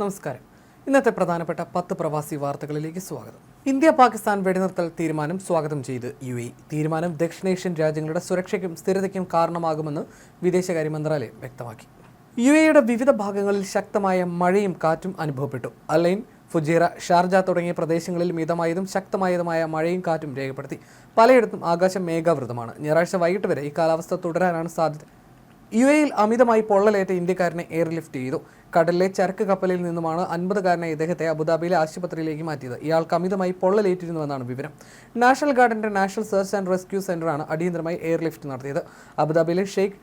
നമസ്കാരം. ഇന്നത്തെ പ്രധാനപ്പെട്ട പത്ത് പ്രവാസി വാർത്തകളിലേക്ക് സ്വാഗതം. ഇന്ത്യ പാകിസ്ഥാൻ വെടിനിർത്തൽ തീരുമാനം സ്വാഗതം ചെയ്ത് യു എ തീരുമാനം ദക്ഷിണേഷ്യൻ രാജ്യങ്ങളുടെ സുരക്ഷയ്ക്കും സ്ഥിരതയ്ക്കും കാരണമാകുമെന്ന് വിദേശകാര്യ മന്ത്രാലയം വ്യക്തമാക്കി. യു എയുടെ വിവിധ ഭാഗങ്ങളിൽ ശക്തമായ മഴയും കാറ്റും അനുഭവപ്പെട്ടു. അലൈൻ ഫുജീറ ഷാർജ തുടങ്ങിയ പ്രദേശങ്ങളിൽ മിതമായതും ശക്തമായതുമായ മഴയും കാറ്റും രേഖപ്പെടുത്തി. പലയിടത്തും ആകാശം മേഘാവൃതമാണ് ഞായറാഴ്ച വൈകിട്ട് വരെ ഈ കാലാവസ്ഥ തുടരാനാണ് സാധ്യത. യു എയിൽ അമിതമായി പൊള്ളലേറ്റ ഇന്ത്യക്കാരനെ എയർലിഫ്റ്റ് ചെയ്തു. കടലിലെ ചരക്ക് കപ്പലിൽ നിന്നുമാണ് അൻപതുകാരനായ ഇദ്ദേഹത്തെ അബുദാബിയിലെ ആശുപത്രിയിലേക്ക് മാറ്റിയത്. ഇയാൾക്ക് അമിതമായി പൊള്ളലേറ്റിരുന്നുവെന്നാണ് വിവരം. നാഷണൽ ഗാർഡന്റെ നാഷണൽ സെർച്ച് ആൻഡ് റെസ്ക്യൂ സെന്ററാണ് അടിയന്തരമായി എയർലിഫ്റ്റ് നടത്തിയത്. അബുദാബിയിലെ ഷെയ്ഖ്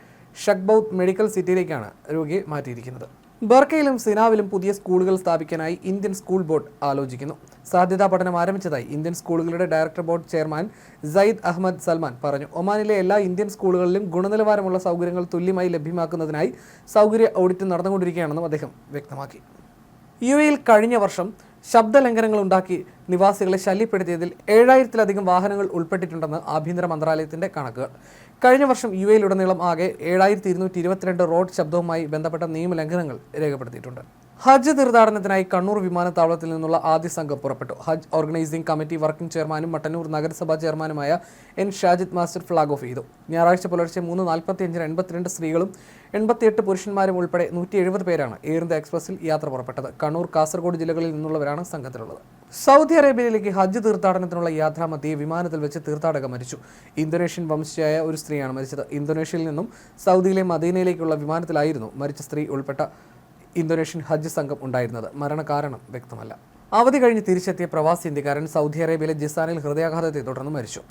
ഷക്ബൌത്ത് മെഡിക്കൽ സിറ്റിയിലേക്കാണ് രോഗിയെ മാറ്റിയിരിക്കുന്നത്. ബർക്കയിലും സിനാവിലും പുതിയ സ്കൂളുകൾ സ്ഥാപിക്കാനായി ഇന്ത്യൻ സ്കൂൾ ബോർഡ് ആലോചിക്കുന്നു. സാധ്യതാ പഠനം ആരംഭിച്ചതായി ഇന്ത്യൻ സ്കൂളുകളുടെ director board chairman Syed Ahmed Salman പറഞ്ഞു. ഒമാനിലെ എല്ലാ ഇന്ത്യൻ സ്കൂളുകളിലും ഗുണനിലവാരമുള്ള സൗകര്യങ്ങൾ തുല്യമായി ലഭ്യമാക്കുന്നതിനായി സൗകര്യ ഓഡിറ്റ് നടന്നുകൊണ്ടിരിക്കുകയാണെന്നും അദ്ദേഹം വ്യക്തമാക്കി. യു എയിൽ കഴിഞ്ഞ വർഷം ശബ്ദലംഘനങ്ങൾ ഉണ്ടാക്കി നിവാസികളെ ശല്യപ്പെടുത്തിയതിൽ ഏഴായിരത്തിലധികം വാഹനങ്ങൾ ഉൾപ്പെട്ടിട്ടുണ്ടെന്ന് ആഭ്യന്തര മന്ത്രാലയത്തിന്റെ കണക്കുകൾ. കഴിഞ്ഞ വർഷം യു എയിലുടനീളം ആകെ ഏഴായിരത്തി ഇരുന്നൂറ്റി ഇരുപത്തിരണ്ട് റോഡ് ശബ്ദവുമായി ബന്ധപ്പെട്ട നിയമലംഘനങ്ങൾ രേഖപ്പെടുത്തിയിട്ടുണ്ട്. ഹജ്ജ് തീർത്ഥാടനത്തിനായി കണ്ണൂർ വിമാനത്താവളത്തിൽ നിന്നുള്ള ആദ്യ സംഘം പുറപ്പെട്ടു. ഹജ്ജ് ഓർഗനൈസിംഗ് കമ്മിറ്റി വർക്കിംഗ് ചെയർമാനും മട്ടന്നൂർ നഗരസഭാ ചെയർമാനുമായ N Shajid master flag off ചെയ്തു. ഞായറാഴ്ച പുലർച്ചെ മൂന്ന് നാൽപ്പത്തിയഞ്ചിന് എൺപത്തിരണ്ട് സ്ത്രീകളും എൺപത്തിയെട്ട് പുരുഷന്മാരും ഉൾപ്പെടെ നൂറ്റി എഴുപത് പേരാണ് എയർ ഇന്ത്യ എക്സ്പ്രസിൽ യാത്ര പുറപ്പെട്ടത്. കണ്ണൂർ കാസർഗോഡ് ജില്ലകളിൽ നിന്നുള്ളവരാണ് സംഘത്തിലുള്ളത്. സൗദി അറേബ്യയിലേക്ക് ഹജ്ജ് തീർത്ഥാടനത്തിനുള്ള യാത്രാമധ്യേ വിമാനത്തിൽ വെച്ച് തീർത്ഥാടക മരിച്ചു. ഇന്തോനേഷ്യൻ വംശജയായ ഒരു സ്ത്രീയാണ് മരിച്ചത്. ഇന്തോനേഷ്യയിൽ നിന്നും സൗദിയിലെ മദീനയിലേക്കുള്ള വിമാനത്തിലായിരുന്നു മരിച്ച സ്ത്രീ ഉൾപ്പെട്ട ഇന്തോനേഷ്യൻ ഹജ്ജ് സംഘം ഉണ്ടായിരുന്നത്. മരണകാരണം വ്യക്തമല്ല. അവധി കഴിഞ്ഞ് തിരിച്ചെത്തിയ പ്രവാസി ഇന്ത്യക്കാരൻ സൗദി അറേബ്യയിലെ ജിസാനിൽ ഹൃദയാഘാതത്തെ തുടർന്ന് മരിച്ചു.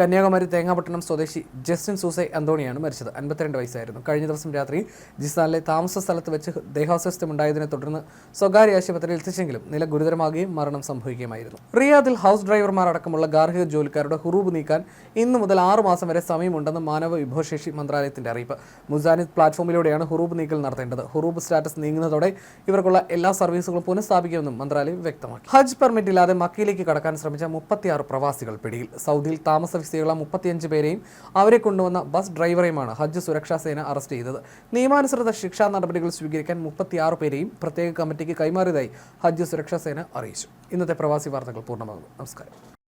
കന്യാകുമാരി തേങ്ങാപട്ടണം സ്വദേശി ജസ്റ്റിൻ സൂസൈ അന്തോണിയാണ് മരിച്ചത്. അൻപത്തിരണ്ട് വയസ്സായിരുന്നു. കഴിഞ്ഞ ദിവസം രാത്രി ജിസാനിലെ താമസ സ്ഥലത്ത് വെച്ച് ദേഹാസ്വസ്ഥ്യമുണ്ടായതിനെ തുടർന്ന് സ്വകാര്യ ആശുപത്രിയിൽ എത്തിച്ചെങ്കിലും നില ഗുരുതരമാകുകയും മരണം സംഭവിക്കുകയുമായിരുന്നു. റിയാദിൽ ഹൗസ് ഡ്രൈവർമാർ അടക്കമുള്ള ഗാർഹിക ജോലിക്കാരുടെ ഹുറൂബ് നീക്കാൻ ഇന്നു മുതൽ ആറു മാസം വരെ സമയമുണ്ടെന്ന് മാനവ വിഭവശേഷി മന്ത്രാലയത്തിന്റെ അറിയിപ്പ്. മുസാനിദ് പ്ലാറ്റ്ഫോമിലൂടെയാണ് ഹുറൂബ് നീക്കൽ നടത്തേണ്ടത്. ഹുറൂബ് സ്റ്റാറ്റസ് നീങ്ങുന്നതോടെ ഇവർക്കുള്ള എല്ലാ സർവീസുകളും പുനഃസ്ഥാപിക്കുമെന്നും മന്ത്രാലയം വ്യക്തമാക്കി ഹജ്ജ് പെർമിറ്റ് ഇല്ലാതെ മക്കയിലേക്ക് കടക്കാൻ ശ്രമിച്ച മുപ്പത്തിയാറ് പ്രവാസികൾ പിടിയിൽ. സൗദിയിൽ താമസ വിസയുള്ള മുപ്പത്തിയഞ്ച് പേരെയും അവരെ കൊണ്ടുവന്ന ബസ് ഡ്രൈവറെയുമാണ് ഹജ്ജ് സുരക്ഷാ സേന അറസ്റ്റ് ചെയ്തത്. നിയമാനുസൃത ശിക്ഷാ നടപടികൾ സ്വീകരിക്കാൻ മുപ്പത്തിയാറ് പേരെയും പ്രത്യേക കമ്മിറ്റിക്ക് കൈമാറിയതായി ഹജ്ജ് സുരക്ഷാ സേന അറിയിച്ചു. ഇന്നത്തെ പ്രവാസി വാർത്തകൾ പൂർണമാകുന്നു. നമസ്കാരം.